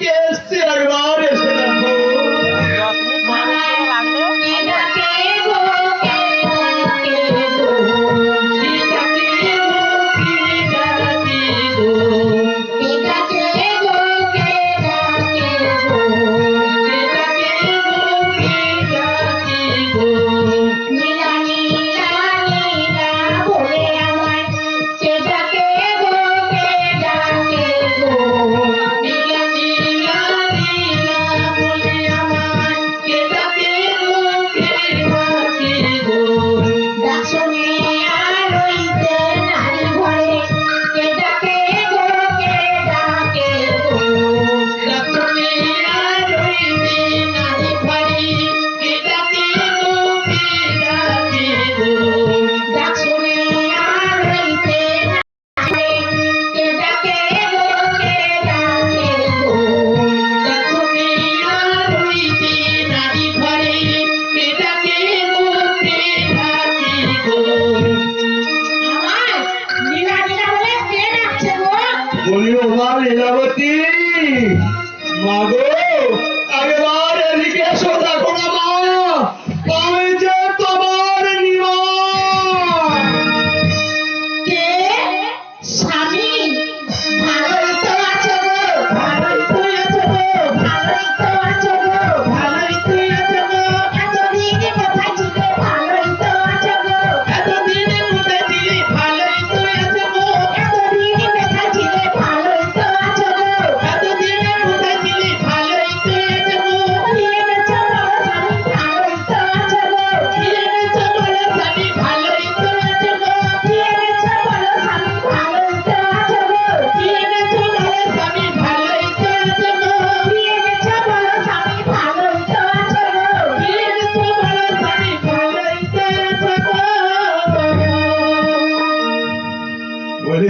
Yes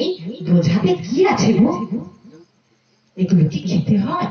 এই দোঝাতে কি আছে গো? এগুলো খেতে হয়?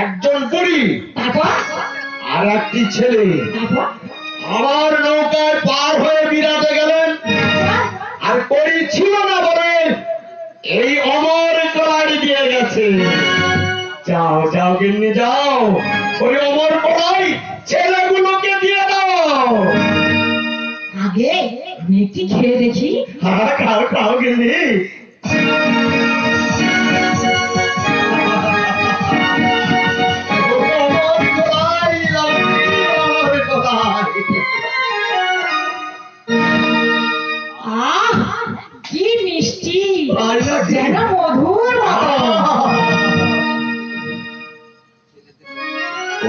একজন বুড়ি আর একটি ছেলে। আমার নৌকায় পার হয়ে বিরাতে গেলেন। আর করি ছিল না বলে এই অমর কড়াই দিয়ে গেছে। যাও যাও গিন্নি যাও। ওই অমর কড়াই ছেলেগুলোকে দিয়ে দাও। আগে আমি একটি খেয়ে দেখি। হ্যাঁ খাও খাও গিন্নি।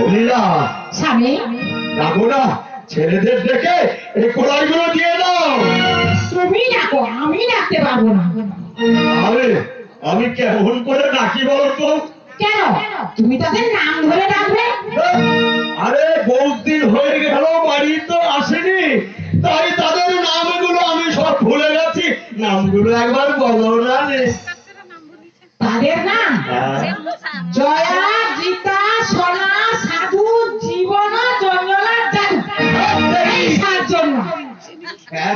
অলিরা স্বামী। রাখো না ছেলেদের ডেকে এই কোলাইগুলো দিয়ে দাও। তুমি ডাকো আমি ডাকতে পারব না। আরে আমি কেমন করে ডাকি বলতো কেন? তুমি তাদের নাম ধরে ডাকবে আরে বহুত দিন হয়ে গেল বাড়ি তো আসেনি। তাই তাদের নামগুলো আমি সব ভুলে গেছি। নামগুলো একবার বলো না রে। তাদের নাম? হ্যাঁ। জয়া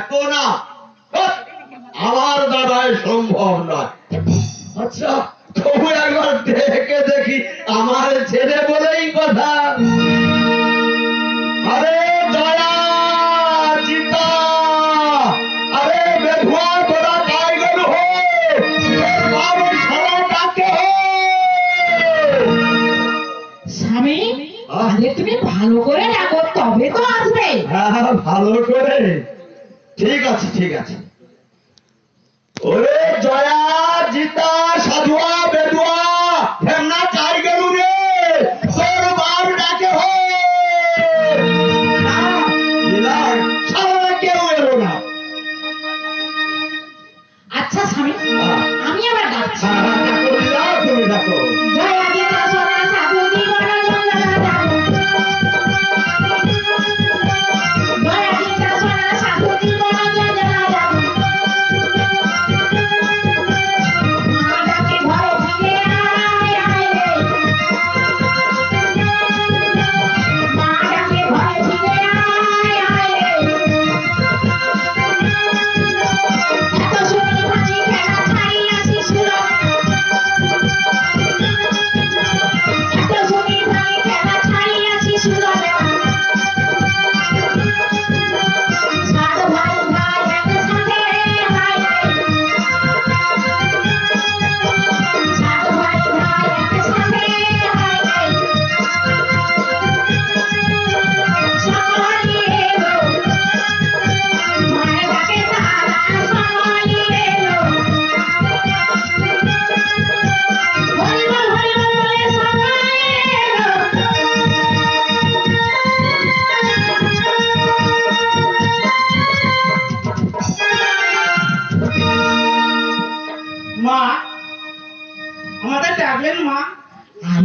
এত না। আমার দাদায় সম্ভব নয়। আচ্ছা তবু একবার দেখে দেখি আমার ছেলে বলেই কথা। আরে চিতা বেধুয়া তোরা গেল স্বামী তুমি ভালো করে ডাকো তবে তো আসবে। হ্যাঁ ভালো করে। ঠিক আছে ঠিক আছে। ওরে জয়া জিতা সাধুয়া বেদুয়া হেমনা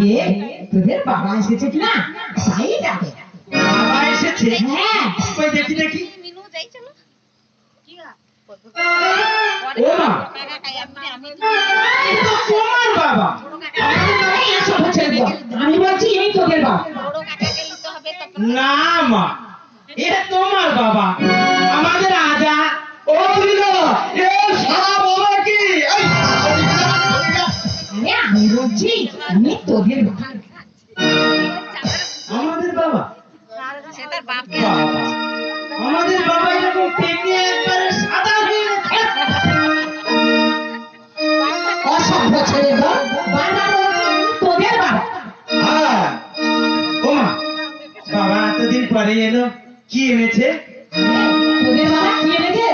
আরে তোদের বাবা এসেছে কিনা? তাই ডাকে। বাবা এসেছে? হ্যাঁ। কই দেখি দেখি। মিনু যাই চলো কি আমি এই তো তোমার বাবা। এই আসো ছেড়ে দাও। আমি বলছি এই তোদের বাবা। বড় কাকাকে নিতে হবে তখন। না মা এ তোমার বাবা। আমাদের আজা বলছি আমি তোদের আমাদের বাবা। সে তার বাপকে আমাদের বাবা এরকম পেকে একবারে সাদা হয়ে অসভ্য ছেলে দল বাবা। তোদের হ্যাঁ এতদিন পরে এলো কি এনেছে? তোদের বাবা কি এনেছে?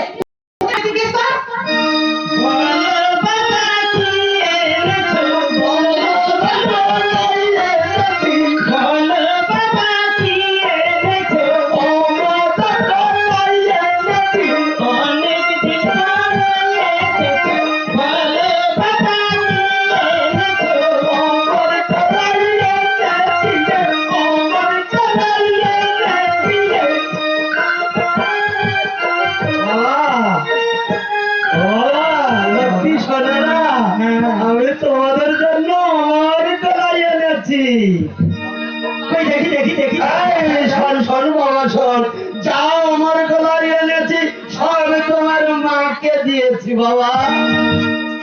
তোমার মাকে দিয়েছি বাবা।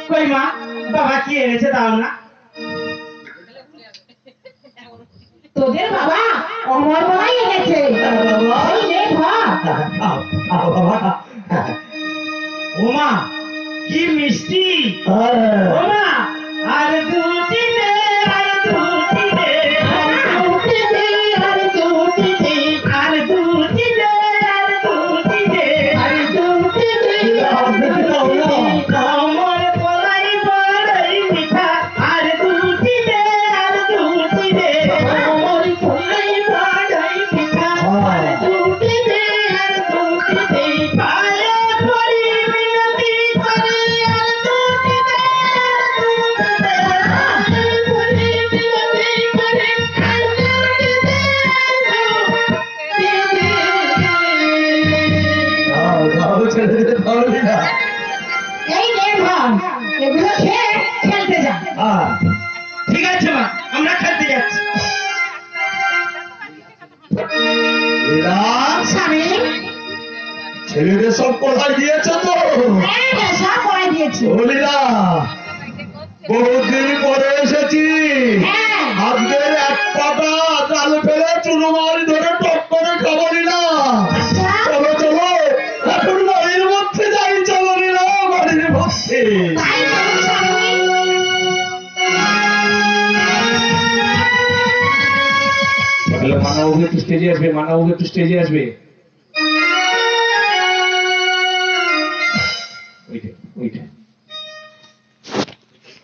কই মা? বাবা কি এনেছে দাও না। তোদের বাবা অমর বাবাই এনেছে। ওমা কি মিষ্টি। হ্যাঁ। ওমা আর তুমি ছেলেদের সব কোথায় দিয়েছ তো। হ্যাঁ হ্যাঁ সব দিয়েছি। বহুদিন পরে এসেছি। হ্যাঁ। আজকের এক পাটা জাল ফেলে চুনোমারি ধরে টক করে খাব না আচ্ছা। চলো চলো এখন বাড়ির মধ্যে যাই চলো না বাড়ির মধ্যে। স্বামী মানবকে একটু স্টেজে আসবে মানবকে একটু স্টেজে আসবে।